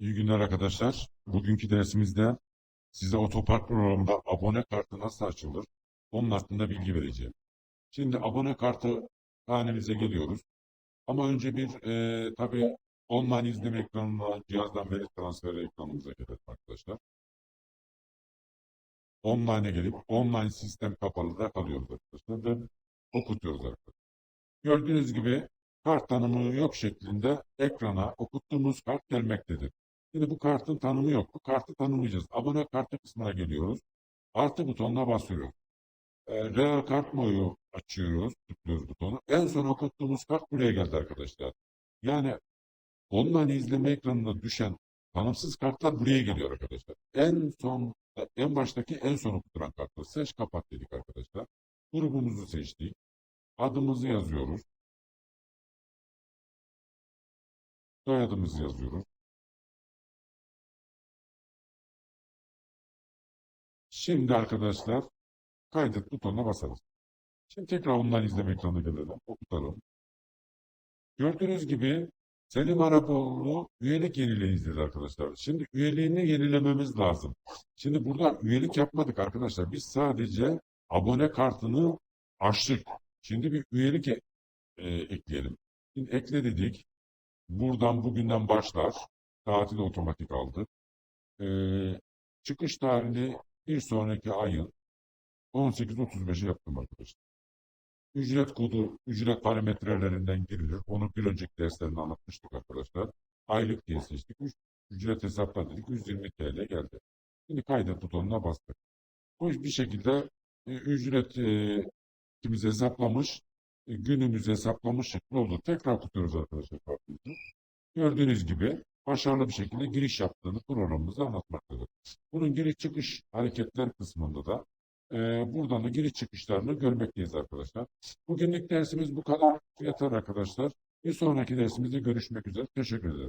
İyi günler arkadaşlar. Bugünkü dersimizde size otopark programında abone kartı nasıl açılır? Onun hakkında bilgi vereceğim. Şimdi abone kartı hanemize geliyoruz. Ama önce bir e, tabii online izleme ekranına cihazdan veri transferi ekranımıza gelelim arkadaşlar. Online'e gelip online sistem kapalıda kalıyoruz arkadaşlar ve okutuyoruz arkadaşlar. Gördüğünüz gibi kart tanımı yok şeklinde ekrana okuttuğumuz kart gelmektedir. Şimdi bu kartın tanımı yok. Bu kartı tanımlayacağız. Abone kartı kısmına geliyoruz. Artı butonuna basıyoruz. E, Real kart moyu açıyoruz. Tıklıyoruz butonu. En son okuttuğumuz kart buraya geldi arkadaşlar. Yani online izleme ekranına düşen tanımsız kartlar buraya geliyor arkadaşlar. En son, en baştaki en son okutulan kartı seç kapat dedik arkadaşlar. Grubumuzu seçtik. Adımızı yazıyoruz. Soyadımızı yazıyoruz. Şimdi arkadaşlar kaydet butonuna basarız. Şimdi tekrar online izleme ekranına gelelim. Okutalım. Gördüğünüz gibi Selim Arapoğlu üyelik yenileyin izledi arkadaşlar. Şimdi üyeliğini yenilememiz lazım. Şimdi burada üyelik yapmadık arkadaşlar. Biz sadece abone kartını açtık. Şimdi bir üyelik e- e, ekleyelim. Şimdi ekle dedik. Buradan bugünden başlar. Tatili otomatik aldık. Ee, çıkış tarihini bir sonraki ayın 18.35'e yaptım arkadaşlar. Ücret kodu, ücret parametrelerinden girilir. Onu bir önceki derslerinde anlatmıştık arkadaşlar. Aylık diye seçtik. Ücret hesapla dedik. 120 TL geldi. Şimdi kaydet butonuna bastık. Bu bir şekilde e, ücret e, ikimiz hesaplamış, e, günümüz hesaplamış şekli oldu. Tekrar tutuyoruz arkadaşlar. Gördüğünüz gibi başarılı bir şekilde giriş yaptığını programımızda anlatmaktadır. Bunun giriş çıkış hareketler kısmında da e, buradan da giriş çıkışlarını görmekteyiz arkadaşlar. Bugünlük dersimiz bu kadar yeter arkadaşlar. Bir sonraki dersimizde görüşmek üzere. Teşekkür ederim.